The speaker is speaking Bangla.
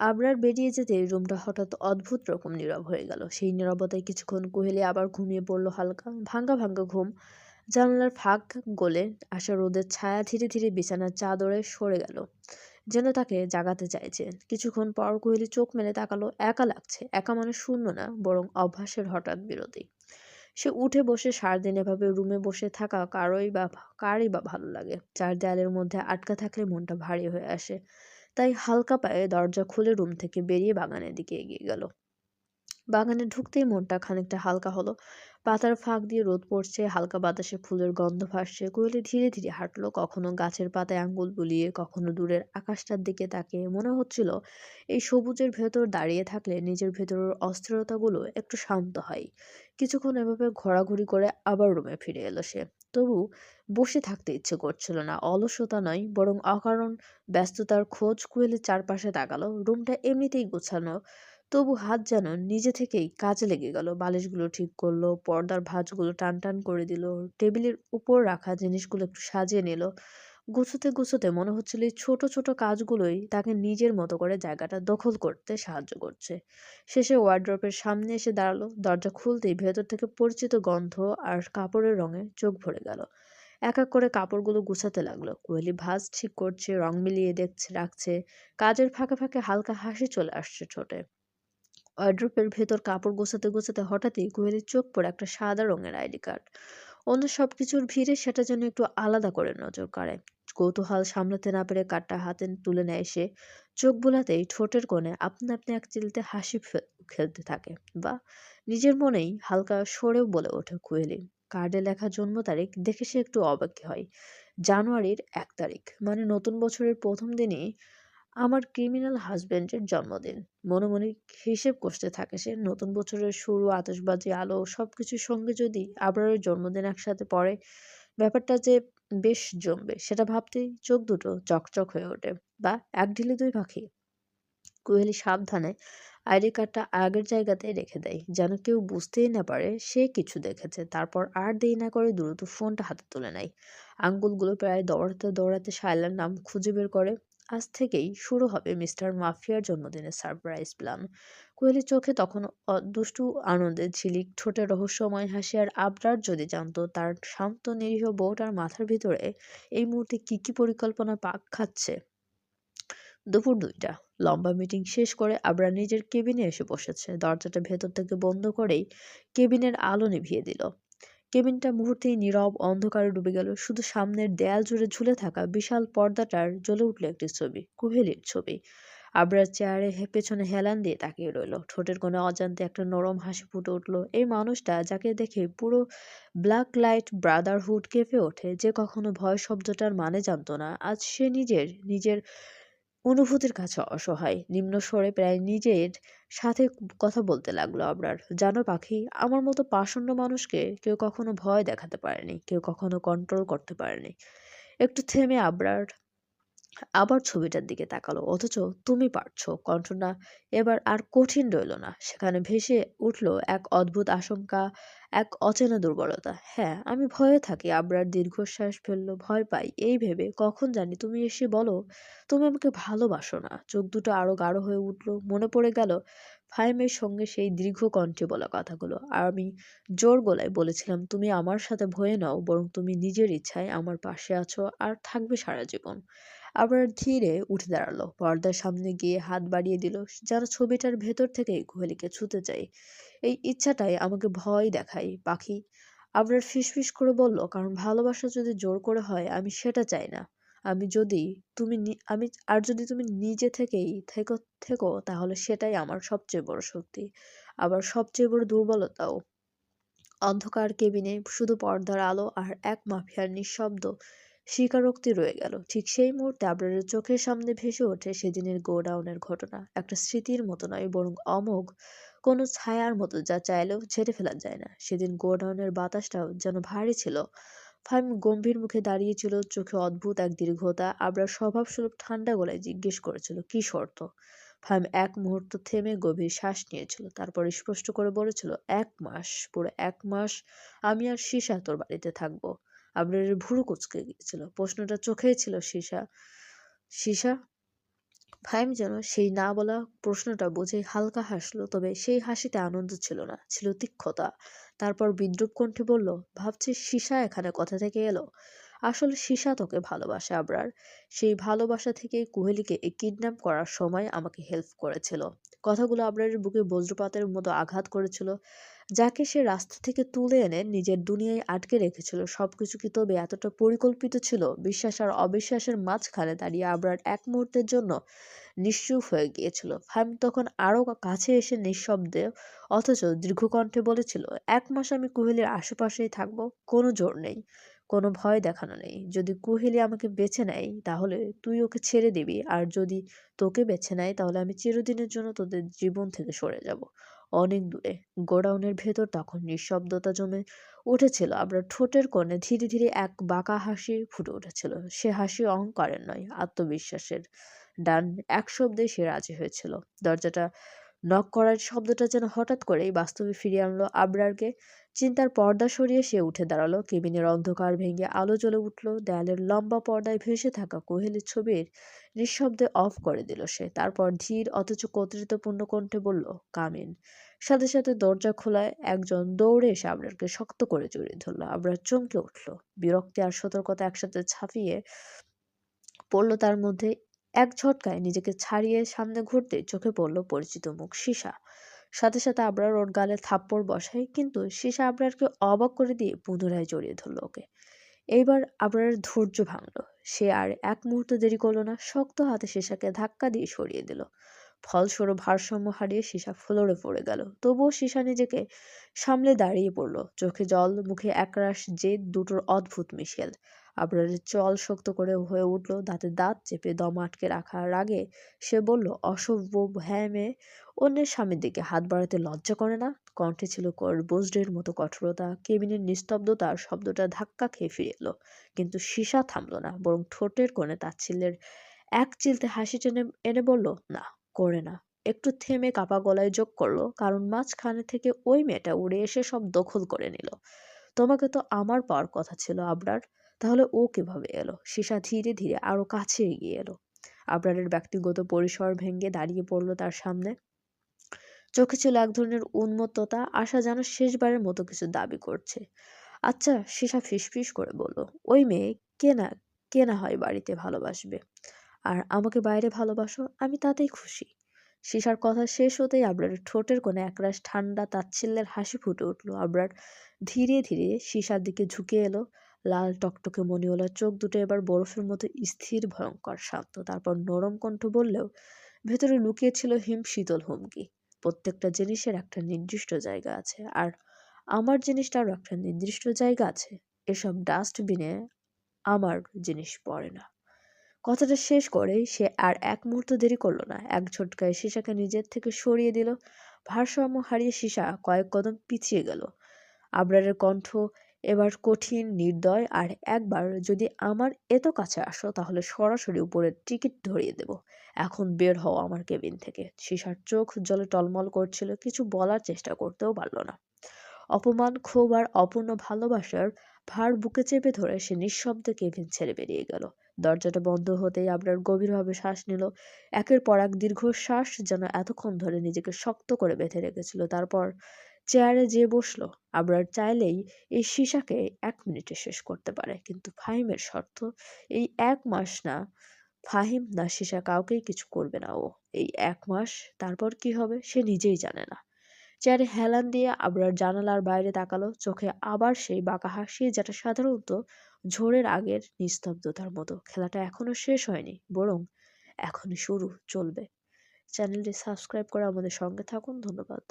আবরার বেরিয়ে যেতে রুমটা হঠাৎ অদ্ভুত রকম নীরব হয়ে গেল। সেই নীরবতায় কিছুক্ষণ কোহেলি আবার ঘুমিয়ে পড়ল হালকা, ভাঙ্গা ভাঙ্গা ঘুম। জানলার ফাঁক গলে আসা রোদের ছায়া ধীরে ধীরে বিছানার চাদরে সরে গেল, যেন তাকে জাগাতে চাইছে। কিছুক্ষণ পর কোহলি চোখ মেলে তাকালো, একা লাগছে, একা মানে শূন্য না, বরং অভ্যাসের হঠাৎ বিরতি। সে উঠে বসে সারাদিন এভাবে রুমে বসে থাকা কারোই বা, কারই বা ভালো লাগে। চার দেয়ালের মধ্যে আটকা থাকলে মনটা ভারী হয়ে আসে। তাই হালকা পায়ে দরজা খুলে রুম থেকে বেরিয়ে বাগানের দিকে এগিয়ে গেল। বাগানে ঢুকতেই মনটা খানিকটা হালকা হলো। পাতার ফাঁক দিয়ে রোদ পড়ছে, হালকা বাতাসে ফুলের গন্ধ ভাসছে। কোয়েলি ধীরে ধীরে হাঁটলো, কখনো গাছের পাতায় আঙ্গুল বুলিয়ে, কখনো দূরের আকাশটার দিকে তাকে মনে হচ্ছিল, এই সবুজের ভেতর দাঁড়িয়ে থাকলে নিজের ভেতরের অস্থিরতাগুলো একটু শান্ত হয়। কিছুক্ষণ এভাবে ঘোরাঘুরি করে আবার রুমে ফিরে এলো সে। তবু বসে থাকতে ইচ্ছে করছিল না। অলসতা নয়, বরং অকারণ ব্যস্ততার খোঁজ কুয়েলের চারপাশে তাকালো। রুমটা এমনিতেই গোছানো। তবু হাত যেন নিজে থেকেই কাজে লেগে গেল। বালিশগুলো ঠিক করল, পর্দার ভাঁজগুলো টান টান করে দিল, টেবিলের উপর রাখা জিনিসগুলো একটু সাজিয়ে নিল। গুছোতে গুছোতে মনে হচ্ছিল এই ছোট ছোট কাজগুলোই তাকে নিজের মতো করে জায়গাটা দখল করতে সাহায্য করছে। শেষে ওয়ার্ড্রপের সামনে এসে দাঁড়াল। দরজা খুলতেই ভেতর থেকে পরিচিত গন্ধ আর কাপড়ের রঙে চোখ ভরে গেল। এক এক করে কাপড়গুলো গুছাতে লাগল। কোয়েলি ভাজ ঠিক করছে, রং মিলিয়ে দেখছে, রাখছে। কাজের ফাঁকে ফাঁকে হালকা হাসি চলে আসছে ঠোঁটে। ওয়ার্ড্রোপের ভেতর কাপড় গোছাতে গোছাতে হঠাৎই কোয়েলির চোখ পড়ে একটা সাদা রঙের আইডি কার্ড। অন্য সব কিছুর ভিড়ে সেটা যেন একটু আলাদা করে নজর কাড়ে। কৌতূহল সামলাতে না পেরে কাঠটা হাতে তুলে নেয় সে। চোখ বোলাতেই ঠোঁটের কোণে আপনা আপনি এক চিলতে হাসি খেলতে থাকে বা নিজের মনেই হালকা সরেও বলে ওঠে কুয়েলি কার্ডে লেখা জন্ম তারিখ দেখে সে একটু অবাক হয়। জানুয়ারির এক তারিখ মানে নতুন বছরের প্রথম দিনই আমার ক্রিমিনাল হাজবেন্ডের জন্মদিন। মনে মনে হিসেব করতে থাকে সে। নতুন বছরের শুরু আতসবাজি আলো, সবকিছুর সঙ্গে যদি আবার জন্মদিন একসাথে পড়ে, ব্যাপারটা যে বেশ জমবে, সেটা ভাবতেই চোখ দুটো চকচক হয়ে ওঠে। বা এক ঢিলে দুই পাখি। কোহেলি সাবধানে আইডি কার্ডটা আগের জায়গাতে রেখে দেয়। যেন কেউ বুঝতেই না পারে সে কিছু দেখেছে। তারপর আর দেরি না করে দ্রুত ফোনটা হাতে তুলে নেয়। আঙ্গুলগুলো প্রায় দৌড়াতে দৌড়াতে শায়লার নাম খুঁজে বের করে। আজ থেকেই শুরু হবে মিস্টার মাফিয়ার জন্মদিনের সারপ্রাইজ প্ল্যান। কোয়েলির চোখে তখন দুষ্টু আনন্দের ঝিলিক, ঠোঁটে রহস্যময় হাসি আর আবরার যদি জানতো, তার শান্ত, নিরীহ বউটার মাথার ভিতরে এই মুহূর্তে কি কি পরিকল্পনা পাক খাচ্ছে? দুপুর দুইটা। লম্বা মিটিং শেষ করে আবরা নিজের কেবিনে এসে বসেছে। দরজাটা ভেতর থেকে বন্ধ করেই কেবিনের আলো নিভিয়ে দিল। কেবিনটা মুহূর্তেই নীরব অন্ধকারে ডুবে গেল। শুধু সামনের দেয়াল জুড়ে ঝুলে থাকা বিশাল পর্দাটার জ্বলে উঠল একটি ছবি, কুহেলির ছবি। আবরার চেয়ারে পেছনে হেলান দিয়ে তাকিয়ে রইল। ঠোঁটের কোণে অজান্তে একটা নরম হাসি ফুটে উঠল। এই মানুষটা যাকে দেখে পুরো ব্ল্যাক লাইট ব্রাদারহুড কেঁপে ওঠে, যে কখনো ভয় শব্দটার মানে জানতো না। আজ সে নিজের নিজের অনুভূতির কাছে অসহায়। নিম্ন স্বরে প্রায় নিজের সাথে কথা বলতে লাগল আবরার। জানো পাখি, আমার মতো পাষণ্ড মানুষকে কেউ কখনো ভয় দেখাতে পারেনি, কেউ কখনো কন্ট্রোল করতে পারেনি। একটু থেমে আবরার আবার ছবিটার দিকে তাকালো, অথচ তুমি পারছ কণ্ঠটা এবার আর কঠিন রইল না। সেখানে ভেসে উঠল এক অদ্ভুত আশঙ্কা, এক অচেনা দুর্বলতা। হ্যাঁ আমি ভয়ে থাকি আবরার দীর্ঘশ্বাস ফেলল, ভয় পাই। এই ভেবে কখন জানি, তুমি এসে বলো, তুমি আমাকে ভালোবাসো না। চোখ দুটো আরও গাঢ় হয়ে উঠল, মনে পড়ে গেল ফাইমের সঙ্গে সেই দীর্ঘ কণ্ঠে বলা কথাগুলো। আর আমি জোর গলায় বলেছিলাম, তুমি আমার সাথে ভয়ে নাও, বরং তুমি নিজের ইচ্ছায় আমার পাশে আছো আর থাকবে সারা জীবন। আবার ধীরে উঠে দাঁড়াল। পর্দার সামনে গিয়ে হাত বাড়িয়ে দিল, যেন ছবিটার ভেতর থেকে কোহেলিকে ছুতে চাই। এই ইচ্ছাটাই আমাকে ভয় দেখায়। পাখি আবরার ফিসফিস করে বলল, কারণ ভালোবাসা যদি জোর করে হয়, আমি সেটা চাই না। আমি যদি তুমি আমি, আর যদি তুমি নিজে থেকেই থেকো থেকো, তাহলে সেটাই আমার সবচেয়ে বড় শক্তি। আবার সবচেয়ে বড় দুর্বলতাও। অন্ধকার কেবিনে শুধু পর্দার আলো আর এক মাফিয়ার নিঃশব্দ স্বীকারোক্তি রয়ে গেল। ঠিক সেই মুহূর্তে আবরারের চোখের সামনে ভেসে ওঠে সেদিনের গোডাউনের ঘটনা। একটা স্মৃতির মতো নয়, বরং অমোঘ, কোনো ছায়ার মতো যা চাইলেও ছেড়ে ফেলা যায় না। সেদিন গোডাউনের বাতাসটাও যেন ভারী ছিল। ফাইম গম্ভীর মুখে দাঁড়িয়েছিল, চোখে অদ্ভুত এক দীর্ঘতা। আবরার স্বভাবস্বরূপ ঠান্ডা গলায় জিজ্ঞেস করেছিল, কি শর্ত? ফাইম এক মুহূর্ত থেমে গভীর শ্বাস নিয়েছিল, তারপর স্পষ্ট করে বলেছিল, এক মাস, পুরো এক মাস আমি আর সীসা তোর বাড়িতে থাকব। আবরারের ভুরু কুচকে গিয়েছিল। প্রশ্নটা চোখেই ছিল সীসা। সীসা ফাহিম যেন সেই না বলা প্রশ্নটা বুঝে হালকা হাসলো, তবে সেই হাসিতে আনন্দ ছিল না, ছিল তিক্ষতা তারপর বিদ্রুপ কণ্ঠে বলল ভাবছি সীসা এখানে কথা থেকে এলো? আসলে সীসা তোকে ভালোবাসে, আবরার। সেই ভালোবাসা থেকেই কোহেলিকে কিডন্যাপ করার সময় আমাকে হেল্প করেছিল। কথাগুলো আবরারের বুকে বজ্রপাতের মতো আঘাত করেছিল যাকে সে রাস্তা থেকে তুলে এনে নিজের দুনিয়ায় আটকে রেখেছিল। সবকিছু কি তবে এতটা পরিকল্পিত ছিল? বিশ্বাস আর অবিশ্বাসের মাঝখানে দাঁড়িয়ে আবরার এক মুহূর্তের জন্য নিশ্চুপ হয়ে গিয়েছিল। ফাহিম তখন আরও কাছে এসে নিঃশব্দে অথচ দীর্ঘকণ্ঠে বলেছিল, এক মাস আমি কুহেলির আশেপাশেই থাকব, কোনো জোর নেই, কোনো ভয় দেখানো নেই। যদি কুহেলি আমাকে বেছে নেয়, তাহলে তুই ওকে ছেড়ে দিবি। আর যদি তোকে বেছে নেয়, তাহলে আমি চিরদিনের জন্য তোদের জীবন থেকে সরে যাব। অনেক দূরে। গোডাউনের ভেতর তখন নিঃশব্দতা জমে উঠেছিল। আমরা ঠোঁটের কোণে ধীরে ধীরে এক বাঁকা হাসি ফুটে উঠেছিল। সে হাসি অহংকারের নয়, আত্মবিশ্বাসের। ডান এক শব্দে সে রাজি হয়েছিল। দরজাটা নক করার শব্দটা যেন হঠাৎ করেই বাস্তবে ফিরিয়ে আনলো আবরারকে। চিন্তার পর্দা সরিয়ে সে উঠে দাঁড়াল। কেবিনের অন্ধকার ভেঙে আলো জ্বলে উঠল। দেয়ালের লম্বা পর্দায় ভেসে থাকা কোহেলির ছবির নিঃশব্দে অফ করে দিল সে। তারপর ধীর, অথচ কর্তৃত্বপূর্ণ কণ্ঠে বলল, কামিন। সাথে সাথে দরজা খোলায় একজন দৌড়ে এসে আবরারকে শক্ত করে জড়িয়ে ধরলো। আবরার চমকে উঠল। বিরক্তি আর সতর্কতা একসাথে ছাপিয়ে পড়ল তার মধ্যে। এক ঝটকায় নিজেকে ছাড়িয়ে সামনে ঘুরতে চোখে পড়ল পরিচিত মুখ সীসা। সাথে সাথে আবরার ওর গালে থাপ্পড় বসায়, কিন্তু সীসা আবরারকে অবাক করে দিয়ে পুনরায় জড়িয়ে ধরলো ওকে। এইবার আবরার ধৈর্য ভাঙল। সে আর এক মুহূর্ত দেরি করল না, শক্ত হাতে সীসাকে ধাক্কা দিয়ে সরিয়ে দিল। ফলস্বরূপ ভারসাম্য হারিয়ে সীসা ফ্লোরে পড়ে গেল। তবুও সীসা নিজেকে সামলে দাঁড়িয়ে পড়ল। চোখে জল, মুখে একরাশ জেদ, দুটোর অদ্ভুত মিশেল। আবরারের চল শক্ত করে হয়ে উঠল, দাঁতে দাঁত চেপে দম আটকে রাখার আগে সে বলল অসভ্য মেয়ে অন্যের স্বামীর দিকে হাত বাড়াতে লজ্জা করে না? কণ্ঠে ছিল বজ্রের মতো কঠোরতা। কেবিনের নিস্তব্ধতার শব্দটা ধাক্কা খেয়ে ফিরে এলো। কিন্তু সীসা থামলো না, বরং ঠোঁটের কোণে তাচ্ছিল্যের এক চিলতে হাসি টেনে, এনে বলল, না, করে না। একটু থেমে কাপা গলায় যোগ করল, কারণ মাঝখানে থেকে ওই মেয়েটা উড়ে এসে সব দখল করে নিল। তোমাকে তো আমার পাওয়ার কথা ছিল, আবরার। তাহলে ও কীভাবে এলো? সীসা ধীরে ধীরে আরও কাছে এগিয়ে এলো। আবরারের ব্যক্তিগত পরিসর ভেঙে দাঁড়িয়ে পড়ল তার সামনে। চোখে ছিল এক ধরনের উন্মত্ততা, আশা যেন শেষবারের মতো কিছু দাবি করছে। আচ্ছা সীসা ফিসফিস করে বলল, ওই মেয়ে কে না কে না হয় বাড়িতে ভালোবাসবে? আর আমাকে বাইরে ভালোবাসো? আমি তাতেই খুশি। সীসার কথা শেষ হতেই আবরারের ঠোঁটের কোণে একরাশ ঠান্ডা তাচ্ছিল্যের হাসি ফুটে উঠল। আবরার ধীরে ধীরে সীসার দিকে ঝুঁকে এলো। লাল টকটকে মনিওয়ালা চোখ দুটো এবার বরফের মতো স্থির, ভয়ঙ্কর, শান্ত। তারপর নরম কণ্ঠ বললেও, ভেতরে লুকিয়ে ছিল হিম শীতল হুমকি। প্রত্যেকটা জিনিসের একটা নির্দিষ্ট জায়গা আছে। আর আমার জিনিসটারও একটা নির্দিষ্ট জায়গা আছে। এসব ডাস্টবিনে আমার জিনিস পড়ে না। কথাটা শেষ করেই সে আর এক মুহূর্ত দেরি করল না। এক ঝটকায় সীসাকে নিজের থেকে সরিয়ে দিল। ভারসাম্য হারিয়ে সীসা কয়েক কদম পিছিয়ে গেল। আবরারের কণ্ঠ এবার কঠিন, নির্দয় আর একবার যদি আমার এত কাছে আসো তাহলে সরাসরি উপরের টিকিট ধরিয়ে দেব। এখন বের হও আমার কেবিন থেকে। সীসার চোখ জলে টলমল করছিল, কিছু বলার চেষ্টা করতেও পারল না। অপমান, ক্ষোভ আর অপূর্ণ ভালোবাসার ভার বুকে চেপে ধরে সে নিঃশব্দে কেবিন ছেড়ে বেরিয়ে গেল। দরজাটা বন্ধ হতেই আপনার গভীরভাবে শ্বাস নিল। একের পর এক দীর্ঘশ্বাস যেন এতক্ষণ ধরে নিজেকে শক্ত করে বেঁধে রেখেছিল। তারপর চেয়ারে যেয়ে বসল। আবরার চাইলেই এই সীসাকে এক মিনিটে শেষ করতে পারে। কিন্তু ফাহিমের শর্ত, এই এক মাস না। ফাহিম না সীসা কাউকেই কিছু করবে না ও। এই এক মাস, তারপর কি হবে সে নিজেই জানে না। চেয়ারে হেলান দিয়ে আবরার জানালার বাইরে তাকালো। চোখে আবার সেই বাঁকা হাসি যেটা সাধারণত ঝড়ের আগের নিস্তব্ধতার মতো। খেলাটা এখনও শেষ হয়নি, বরং এখনই শুরু, চলবে। চ্যানেলটি সাবস্ক্রাইব করে আমাদের সঙ্গে থাকুন। ধন্যবাদ।